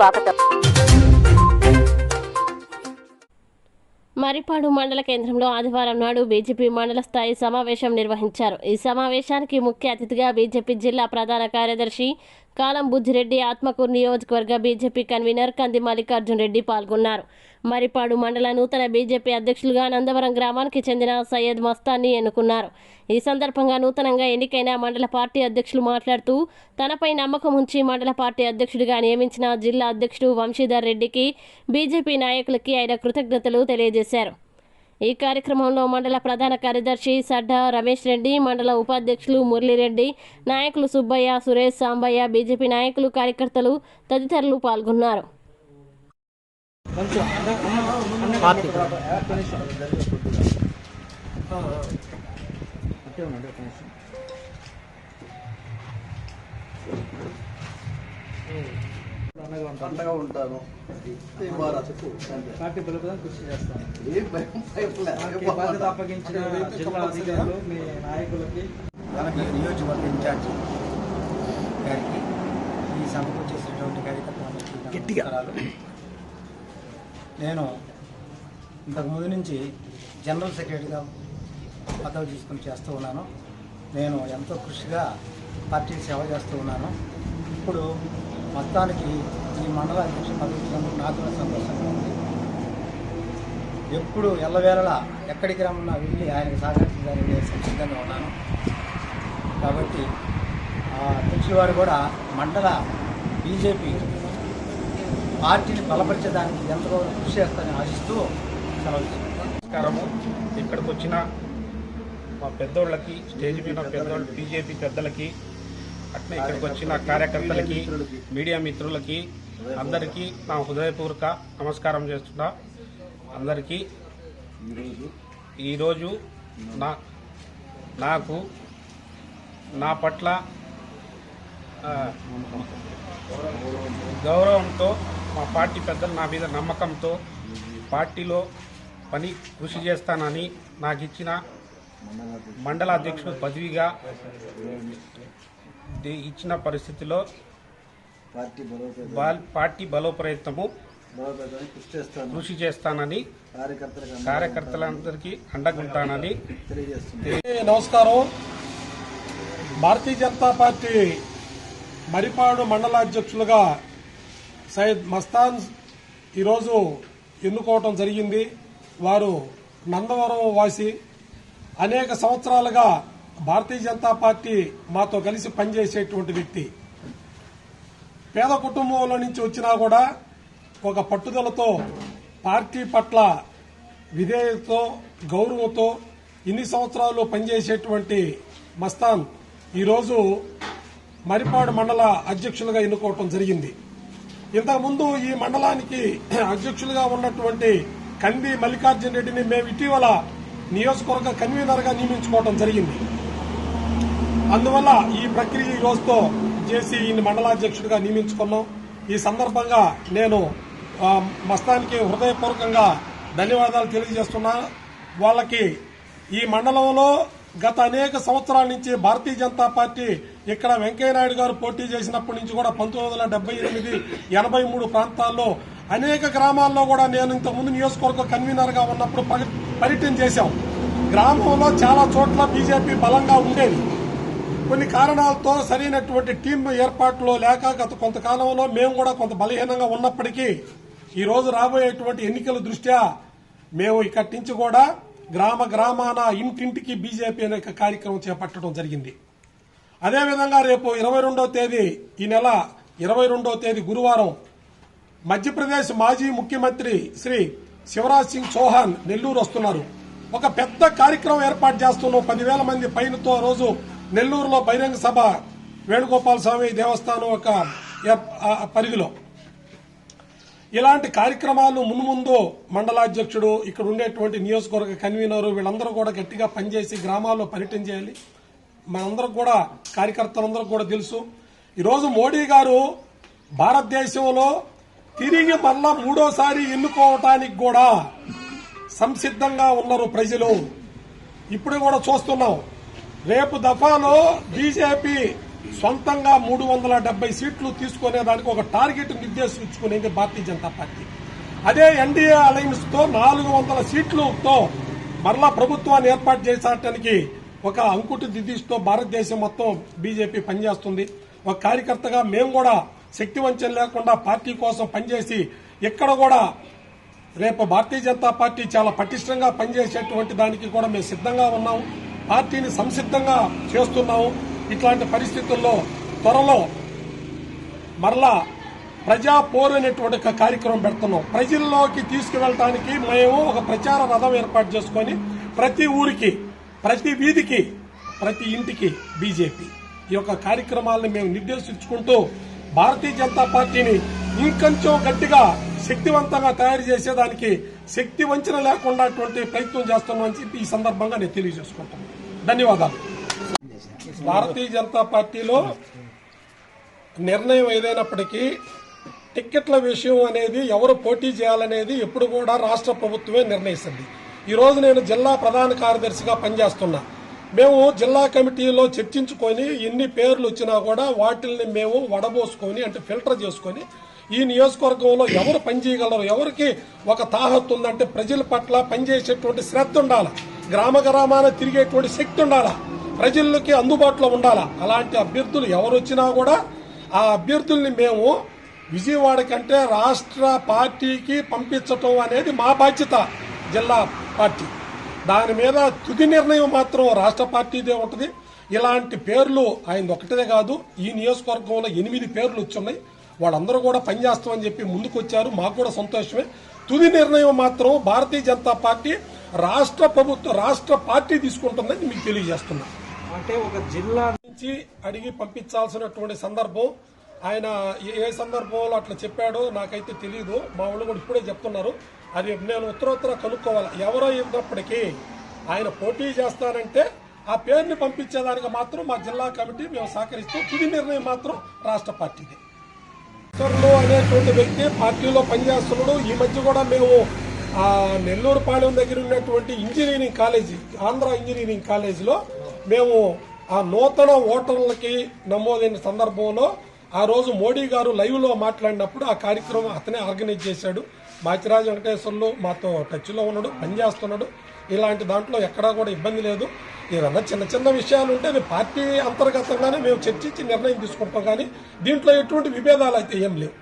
స్వాగతం. మరిపాడు మండల కేంద్రంలో ఆదివారం నాడు బీజేపీ మండల స్థాయి సమావేశం నిర్వహించారు. ఈ సమావేశానికి ముఖ్య అతిథిగా బీజేపీ జిల్లా ప్రధాన కార్యదర్శి కాలం బుజ్జిరెడ్డి ఆత్మకూరు నియోజకవర్గ బీజేపీ కన్వీనర్ కంది మల్లికార్జున్ రెడ్డి పాల్గొన్నారు. మరిపాడు మండల నూతన బీజేపీ అధ్యక్షులుగా నందవరం గ్రామానికి చెందిన సయ్యద్ మస్తాన్ని ఎన్నుకున్నారు. ఈ సందర్భంగా నూతనంగా ఎన్నికైన మండల పార్టీ అధ్యక్షులు మాట్లాడుతూ తనపై నమ్మకం ఉంచి మండల పార్టీ అధ్యక్షుడిగా నియమించిన జిల్లా అధ్యక్షుడు వంశీధర్ రెడ్డికి బీజేపీ నాయకులకి ఆయన కృతజ్ఞతలు తెలియజేశారు. ఈ కార్యక్రమంలో మండల ప్రధాన కార్యదర్శి సడ్డా రమేష్ రెడ్డి మండల ఉపాధ్యక్షులు మురళీరెడ్డి నాయకులు సుబ్బయ్య సురేష్ సాంబయ్య బీజేపీ నాయకులు కార్యకర్తలు తదితరులు పాల్గొన్నారు. అండగా ఉంటాను పార్టీ బలోపేతం కృషి చేస్తాను బాధ్యత అప్పగించిన జిల్లా అధికారులు మీ నాయకులకి అలాగే నియోజకవర్గ ఇన్ఛార్జి గారికి ఈ సభకు వచ్చేసినటువంటి కార్యకర్తలందరికీ నా నేను ఇంతకుముందు నుంచి జనరల్ సెక్రటరీగా పదవి తీసుకుని చేస్తూ ఉన్నాను. నేను ఎంతో కృషిగా పార్టీకి సేవ చేస్తూ ఉన్నాను. ఇప్పుడు మొత్తానికి ఈ మండల అధ్యక్ష పదవి నాకు సంతోషంగా ఉంది. ఎప్పుడు ఎల్లవేళలా ఎక్కడికి రమ్మన్నా వెళ్ళి ఆయనకు సహకరించడానికి సంసిద్ధంగా ఉన్నాను. కాబట్టి ఆ అధ్యక్షుల వారు కూడా మండల బీజేపీ పార్టీని బలపరిచేదానికి ఎంతో కృషి చేస్తానని ఆశిస్తూ సెలవు నమస్కారము. ఇక్కడికి వచ్చిన మా పెద్దోళ్ళకి స్టేజ్ మీద పెద్దోళ్ళు బీజేపీ పెద్దలకి అట్నే ఇక్కడికి వచ్చిన కార్యకర్తలకి మీడియా మిత్రులకి అందరికీ నా హృదయపూర్వక నమస్కారం చేస్తున్నా. అందరికీ ఈరోజు నా నాకు నా పట్ల గౌరవంతో మా పార్టీ పెద్దలు నా మీద నమ్మకంతో పార్టీలో పని కృషి చేస్తానని నాకు ఇచ్చిన మండల అధ్యక్షుడు పదవిగా ఇచ్చిన పరిస్థితిలో పార్టీ బలోపేతం. బాల్- పార్టీ బలోపేతము బలోపేతానికి కృషి చేస్తాను కృషి చేస్తానని కార్యకర్తలందరికీ అండగుంటానని నమస్కారం. భారతీయ జనతా పార్టీ మరిపాడు మండల అధ్యక్షులుగా సయ్యద్ మస్తాన్ ఈరోజు ఎన్నుకోవటం జరిగింది. వారు నందవరం వాసి అనేక సంవత్సరాలుగా భారతీయ జనతా పార్టీ మాతో కలిసి పనిచేసేటువంటి వ్యక్తి. పేద కుటుంబంలో నుంచి వచ్చినా కూడా ఒక పట్టుదలతో పార్టీ పట్ల విధేయతతో గౌరవంతో ఇన్ని సంవత్సరాలు పనిచేసేటువంటి మస్తాన్ ఈరోజు మరిపాడు మండల అధ్యక్షులుగా ఎన్నుకోవటం జరిగింది. ఇంతకుముందు ఈ మండలానికి అధ్యక్షులుగా ఉన్నటువంటి కంది మల్లికార్జున రెడ్డిని మేము ఇటీవల నియోజకవర్గ కన్వీనర్గా నియమించుకోవటం జరిగింది. అందువల్ల ఈ ప్రక్రియ రోజుతో చేసి ఈయన మండలాధ్యక్షుడిగా నియమించుకున్నాం. ఈ సందర్భంగా నేను మస్తానికి హృదయపూర్వకంగా ధన్యవాదాలు తెలియజేస్తున్నా. వాళ్ళకి ఈ మండలంలో గత అనేక సంవత్సరాల నుంచి భారతీయ జనతా పార్టీ ఇక్కడ వెంకయ్యనాయుడు గారు పోటీ చేసినప్పటి నుంచి కూడా పంతొమ్మిది వందల డెబ్బై ఎనిమిది ఎనభై మూడు ప్రాంతాల్లో అనేక గ్రామాల్లో కూడా నేను ఇంతకుముందు నియోజకవర్గ కన్వీనర్గా ఉన్నప్పుడు పర్యటన చేశాం. గ్రామంలో చాలా చోట్ల బీజేపీ బలంగా ఉండేది. కొన్ని కారణాలతో సరైనటువంటి టీం ఏర్పాట్లో లేక గత కొంతకాలంలో మేము కూడా కొంత బలహీనంగా ఉన్నప్పటికీ ఈరోజు రాబోయేటువంటి ఎన్నికల దృష్ట్యా మేము ఇక్కడి నుంచి కూడా గ్రామ గ్రామాన ఇంటింటికి బీజేపీ అనే కార్యక్రమం చేపట్టడం జరిగింది. అదేవిధంగా రేపు ఇరవై రెండవ తేదీ ఈ నెల ఇరవై రెండవ తేదీ గురువారం మధ్యప్రదేశ్ మాజీ ముఖ్యమంత్రి శ్రీ శివరాజ్ సింగ్ చౌహాన్ నెల్లూరు వస్తున్నారు. ఒక పెద్ద కార్యక్రమం ఏర్పాటు చేస్తున్నాం పదివేల మంది పైనతో రోజు నెల్లూరులో బహిరంగ సభ వేణుగోపాల స్వామి దేవస్థానం ఒక పరిధిలో. ఇలాంటి కార్యక్రమాలు మున్ముందు మండలాధ్యక్షుడు ఇక్కడ ఉండేటువంటి నియోజకవర్గ కన్వీనర్ వీళ్ళందరూ కూడా గట్టిగా పనిచేసి గ్రామాల్లో పర్యటన చేయాలి. మనందరం కూడా కార్యకర్తలందరూ కూడా తెలుసు. ఈరోజు మోడీ గారు భారతదేశంలో తిరిగి మళ్ళా మూడోసారి ఎన్నుకోవటానికి కూడా సంసిద్ధంగా ఉన్నారు ప్రజలు. ఇప్పుడు కూడా చూస్తున్నాం. రేపు దఫాలో బీజేపీ సొంతంగా మూడు వందల డెబ్బై సీట్లు తీసుకునే దానికి ఒక టార్గెట్ నిర్దేశించుకునేది భారతీయ జనతా పార్టీ. అదే ఎన్డీఏ అలయన్స్తో నాలుగు వందల సీట్లతో మరలా ప్రభుత్వాన్ని ఏర్పాటు చేసేటానికి ఒక అంకుటి దిద్దిస్తూ భారతదేశం మొత్తం బీజేపీ పనిచేస్తుంది. ఒక కార్యకర్తగా మేము కూడా శక్తి వంచన లేకుండా పార్టీ కోసం పనిచేసి ఎక్కడ కూడా రేపు భారతీయ జనతా పార్టీ చాలా పటిష్టంగా పనిచేసేటువంటి దానికి కూడా మేము సిద్ధంగా ఉన్నాము. పార్టీని సంసిద్ధంగా చేస్తున్నాము. ఇట్లాంటి పరిస్థితుల్లో త్వరలో మరలా ప్రజా పోరు అనేటువంటి ఒక కార్యక్రమం పెడుతున్నాం. ప్రజల్లోకి తీసుకువెళ్ళటానికి మేము ఒక ప్రచార రథం ఏర్పాటు చేసుకొని ప్రతి ఊరికి ప్రతి వీధికి ప్రతి ఇంటికి బీజేపీ ఈ యొక్క కార్యక్రమాలను మేము నిర్దేశించుకుంటూ భారతీయ జనతా పార్టీని ఇంకొంచెం గట్టిగా శక్తివంతంగా తయారు చేసేదానికి శక్తి వంచన లేకుండా ప్రయత్నం చేస్తున్నామని చెప్పి ఈ సందర్భంగా నేను తెలియజేసుకుంటాను ధన్యవాదాలు. భారతీయ జనతా పార్టీలో నిర్ణయం ఏదైనప్పటికీ టిక్కెట్ల విషయం అనేది ఎవరు పోటీ చేయాలనేది ఎప్పుడు కూడా రాష్ట్ర ప్రభుత్వమే నిర్ణయిస్తుంది. ఈ రోజు నేను జిల్లా ప్రధాన కార్యదర్శిగా పనిచేస్తున్నా. మేము జిల్లా కమిటీలో చర్చించుకొని ఎన్ని పేర్లు వచ్చినా కూడా వాటిల్ని మేము వడబోసుకొని అంటే ఫిల్టర్ చేసుకొని ఈ నియోజకవర్గంలో ఎవరు పనిచేయగలరు ఎవరికి ఒక తాహత్తు ఉందంటే ప్రజల పట్ల పనిచేసేటువంటి శ్రద్ధ ఉండాలి? గ్రామ గ్రామాన తిరిగేటువంటి శక్తి ఉండాలా? ప్రజలకి అందుబాటులో ఉండాలా? అలాంటి అభ్యర్థులు ఎవరు వచ్చినా కూడా ఆ అభ్యర్థుల్ని మేము విజయవాడ కంటే రాష్ట్ర పార్టీకి పంపించటం అనేది మా బాధ్యత. జిల్లా పార్టీ. దాని మీద తుది నిర్ణయం మాత్రం రాష్ట్ర పార్టీదే ఉంటుంది. ఇలాంటి పేర్లు ఆయన ఒకటే కాదు ఈ నియోజకవర్గంలో ఎనిమిది పేర్లు వచ్చున్నాయి. వాళ్ళందరూ కూడా పనిచేస్తామని చెప్పి ముందుకు వచ్చారు మాకు కూడా సంతోషమే. తుది నిర్ణయం మాత్రం భారతీయ జనతా పార్టీ రాష్ట్ర ప్రభుత్వ రాష్ట్ర పార్టీ తీసుకుంటుందని మీకు తెలియజేస్తున్నా. అంటే ఒక జిల్లా నుంచి అడిగి పంపించాల్సినటువంటి సందర్భం ఆయన ఏ- ఏ సందర్భంలో అట్లా చెప్పాడో నాకైతే తెలియదు మా వాళ్ళు కూడా ఇప్పుడే చెప్తున్నారు. అది నేను ఉత్తరోత్తర కనుక్కోవాలి. ఎవరో ఇవ్వనప్పటికీ ఆయన పోటీ చేస్తానంటే ఆ పేరుని పంపించేదానికి మాత్రం మా జిల్లా కమిటీ మేము సహకరిస్తూ తుది నిర్ణయం మాత్రం రాష్ట్ర పార్టీది. ఈశ్వర్లు అనేటువంటి వ్యక్తి పార్టీలో పనిచేస్తున్నాడు. ఈ మధ్య కూడా మేము ఆ నెల్లూరు పాలెం దగ్గర ఉన్నటువంటి ఇంజనీరింగ్ కాలేజీ ఆంధ్ర ఇంజనీరింగ్ కాలేజీలో మేము ఆ నూతన ఓటర్లకి నమోదైన సందర్భంలో ఆ రోజు మోడీ గారు లైవ్లో మాట్లాడినప్పుడు ఆ కార్యక్రమం అతనే ఆర్గనైజ్ చేశాడు. మాచిరాజు వెంకటేశ్వర్లు మాతో టచ్లో ఉన్నాడు పనిచేస్తున్నాడు. ఇలాంటి దాంట్లో ఎక్కడా కూడా ఇబ్బంది లేదు. ఏదన్నా చిన్న చిన్న విషయాలు ఉంటే అది పార్టీ అంతర్గతంగానే మేము చర్చించి నిర్ణయం తీసుకుంటాం కానీ దీంట్లో ఎటువంటి విభేదాలు అయితే ఏం లేవు.